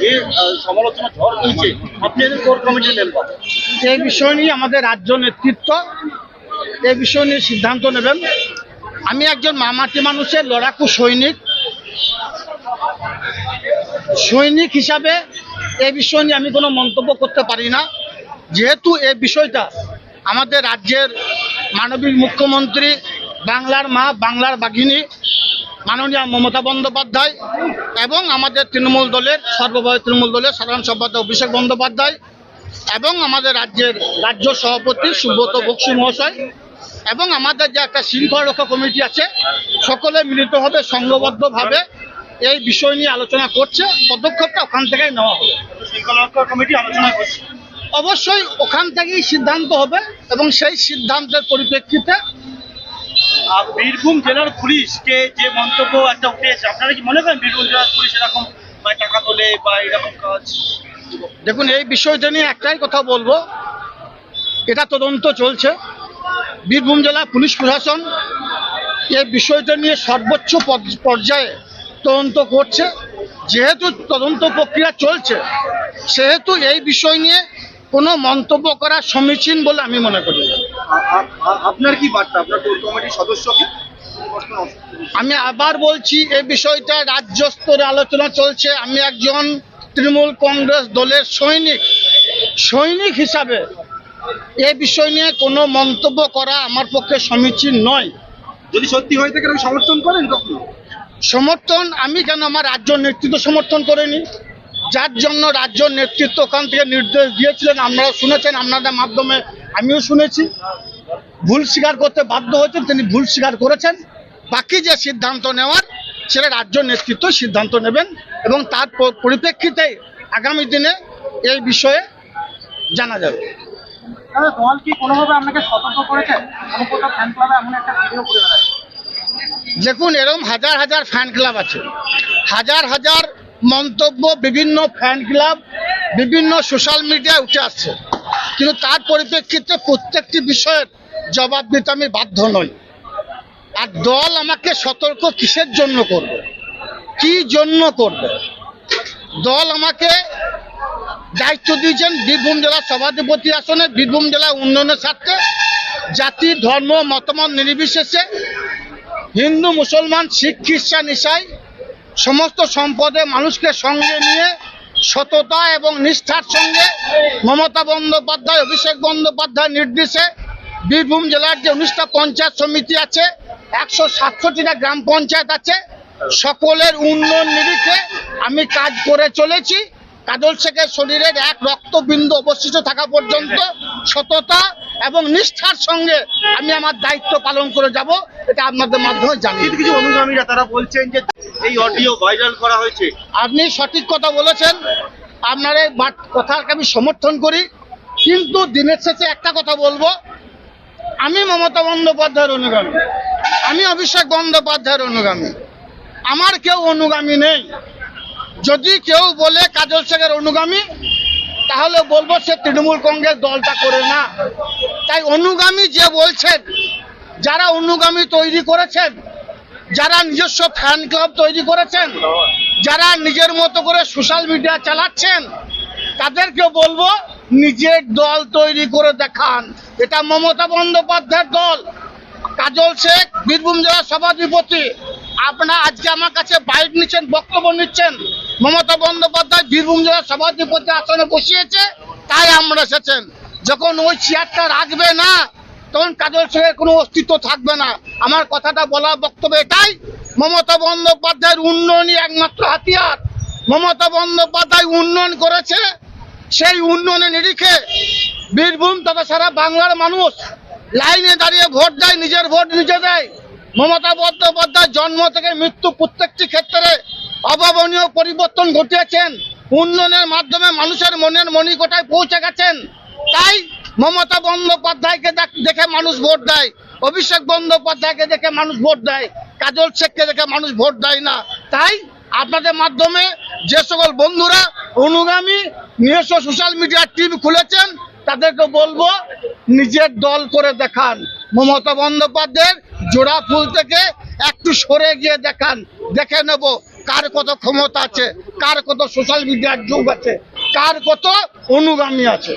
যে সমালোচনা ঝড় হয়েছে, আপনি কোর কমিটির মেম্বার এই বিষয় নিয়ে আমাদের রাজ্য নেতৃত্ব এই বিষয় নিয়ে সিদ্ধান্ত নেবেন। আমি একজন মামাটি মানুষের লড়াকু সৈনিক। সৈনিক হিসাবে এই বিষয় নিয়ে আমি কোনো মন্তব্য করতে পারি না। যেহেতু এই বিষয়টা আমাদের রাজ্যের মানবিক মুখ্যমন্ত্রী, বাংলার মা, বাংলার বাঘিনী, মাননীয় মমতা বন্দ্যোপাধ্যায় এবং আমাদের তৃণমূল দলের সর্বভারতীয় তৃণমূল দলের সাধারণ সম্পাদক অভিষেক বন্দ্যোপাধ্যায় এবং আমাদের রাজ্যের রাজ্য সভাপতি সুব্রত বক্সি মহাশয় এবং আমাদের যে একটা শৃঙ্খলা রক্ষা কমিটি আছে সকলে মিলিতভাবে সংঘবদ্ধভাবে এই বিষয় নিয়ে আলোচনা করছে। পদক্ষেপটা ওখান থেকেই নেওয়া হবে। শৃঙ্খলা কমিটি আলোচনা করছে। অবশ্যই ওখান থেকেই সিদ্ধান্ত হবে এবং সেই সিদ্ধান্তের পরিপ্রেক্ষিতে বীরভূম জেলার পুলিশকে যে মন্তব্য একটা উঠে এসেছে, আপনারা কি মনে করেন বীরভূম জেলার পুলিশ এরকম টাকা তোলে, বা এরকম কাজ? দেখুন, এই বিষয়টা নিয়ে একটাই কথা বলব। এটা তদন্ত চলছে। বীরভূম জেলা পুলিশ প্রশাসন এই বিষয়টা নিয়ে সর্বোচ্চ পর্য- পর্যায়ে তদন্ত করছে। যেহেতু তদন্ত প্রক্রিয়া চলছে, সেহেতু এই বিষয় নিয়ে কোনো মন্তব্য করা সমীচীন বলে আমি মনে করি। আপনার কি বার্তা? আপনার কোর কমিটির সদস্যকে আমি আবার বলছি এই বিষয়টা রাজ্য স্তরে আলোচনা চলছে। আমি একজন তৃণমূল কংগ্রেস দলের সৈনিক। সৈনিক হিসাবে এ বিষয় নিয়ে কোনো মন্তব্য করা আমার পক্ষে সমীচীন নয়। যদি সত্যি হয়ে থাকে সমর্থন করেন কখনো? সমর্থন আমি কেন আমার রাজ্য নেতৃত্ব সমর্থন করিনি? যার জন্য রাজ্য নেতৃত্ব ওখান থেকে নির্দেশ দিয়েছিলেন আপনারা শুনেছেন আপনাদের মাধ্যমে আমিও শুনেছি। ভুল স্বীকার করতে বাধ্য হয়েছেন তিনি ভুল স্বীকার করেছেন। বাকি যে সিদ্ধান্ত নেওয়ার সেটা রাজ্য নেতৃত্ব সিদ্ধান্ত নেবেন এবং তার পরিপ্রেক্ষিতে আগামী দিনে এই বিষয়ে জানা যাবে। দল কি কোনোভাবে আপনাকে সতর্ক করেছে? ফ্যান ক্লাবে এমন একটা ভিডিও করে দেখুন এরকম হাজার হাজার ফ্যান ক্লাব আছে। হাজার হাজার মন্তব্য বিভিন্ন ফ্যান ক্লাব বিভিন্ন সোশ্যাল মিডিয়ায় উঠে আসছে। কিন্তু তার পরিপ্রেক্ষিতে প্রত্যেকটি বিষয়ের জবাব দিতে আমি বাধ্য নই। আর দল আমাকে সতর্ক কিসের জন্য করবে? কি জন্য করবে? দল আমাকে দায়িত্ব দিয়েছেন বীরভূম জেলার সভাধিপতি আসনে, বীরভূম জেলা উন্নয়নের স্বার্থে, জাতি, ধর্ম, মতামত নির্বিশেষে, হিন্দু, মুসলমান, শিখ, খ্রিস্টান, ইসাই, সমস্ত সম্পদে মানুষকে সঙ্গে নিয়ে সততা এবং নিষ্ঠার সঙ্গে মমতা বন্দ্যোপাধ্যায় অভিষেক বন্দ্যোপাধ্যায় নির্দেশে বীরভূম জেলার যে উনিশটা পঞ্চায়েত সমিতি আছে একশো সাতষট্টিটা গ্রাম পঞ্চায়েত আছে সকলের উন্নয়ন নিরিখে আমি কাজ করে চলেছি। কাজল শেখের শরীরের এক রক্তবিন্দু অবশিষ্ট থাকা পর্যন্ত সততা এবং নিষ্ঠার সঙ্গে আমি আমার দায়িত্ব পালন করে যাব এটা আপনাদের মাধ্যমে কিছু কিছু অনুগামীরা তারা বলছেন যে এই অডিও ভাইরাল করা হয়েছে। আপনি সঠিক কথা বলেছেন। আপনার এই কথাকে আমি সমর্থন করি। কিন্তু দিনের শেষে একটা কথা বলব। আমি মমতা বন্দ্যোপাধ্যায়ের অনুগামী। আমি অভিষেক বন্দ্যোপাধ্যায়ের অনুগামী। আমার কেউ অনুগামী নেই। যদি কেউ বলে কাজল শেখের অনুগামী, তাহলে বলব সে তৃণমূল কংগ্রেস দলটা করে না। তাই অনুগামী যে বলছেন, যারা অনুগামী তৈরি করেছেন যারা নিজস্ব ফ্যান ক্লাব তৈরি করেছেন, যারা নিজের মতো করে সোশ্যাল মিডিয়া চালাচ্ছেন তাদেরকে বলব নিজের দল তৈরি করে দেখান। এটা মমতা বন্দ্যোপাধ্যায়ের দল। কাজল শেখ, বীরভূম জেলার সভাধিপতি আপনারা আজকে আমার কাছে বাইক নিচ্ছেন, বক্তব্য নিচ্ছেন। মমতা বন্দ্যোপাধ্যায় বীরভূম জেলার সভাধিপতি আসনে বসিয়েছে, তাই আমরা এসেছেন। যখন ওই চেয়ারটা রাখবে না তখন কাজল শেখের কোনো অস্তিত্ব থাকবে না। আমার কথাটা বলা বক্তব্য এটাই। মমতা বন্দ্যোপাধ্যায়ের উন্নয়নই একমাত্র হাতিয়ার। মমতা বন্দ্যোপাধ্যায় উন্নয়ন করেছে, সেই উন্নয়নের নিরিখে বীরভূম তথা সারা বাংলার মানুষ লাইনে দাঁড়িয়ে ভোট দেয়, নিজের ভোট নিজে দেয়। মমতা বন্দ্যোপাধ্যায় জন্ম থেকে মৃত্যু প্রত্যেকটি ক্ষেত্রে অভাবনীয় পরিবর্তন ঘটিয়েছেন। উন্নয়নের মাধ্যমে মানুষের মনের মণিকোটায় পৌঁছে গেছেন। তাই মমতা বন্দ্যোপাধ্যায়কে দেখ- মানুষ ভোট দেয়। অভিষেক বন্দ্যোপাধ্যায়কে দেখে মানুষ ভোট দেয়। কাজল শেখকে দেখে মানুষ ভোট দেয় না। তাই আপনাদের মাধ্যমে যে সকল বন্ধুরা অনুগামী নিজস্ব সোশ্যাল মিডিয়ার টিম খুলেছেন, তাদেরকে বলব নিজের দল করে দেখান। মমতা বন্দ্যোপাধ্যায়ের জোড়া ফুল থেকে একটু সরে গিয়ে দেখান। দেখে নেব কার কত ক্ষমতা আছে, কার কত সোশ্যাল মিডিয়ার যুগ আছে, কার কত অনুগামী আছে।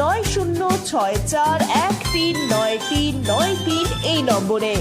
নয় শূন্য ছয় চার এক তিন নয় তিন নয় তিন এই নম্বরে।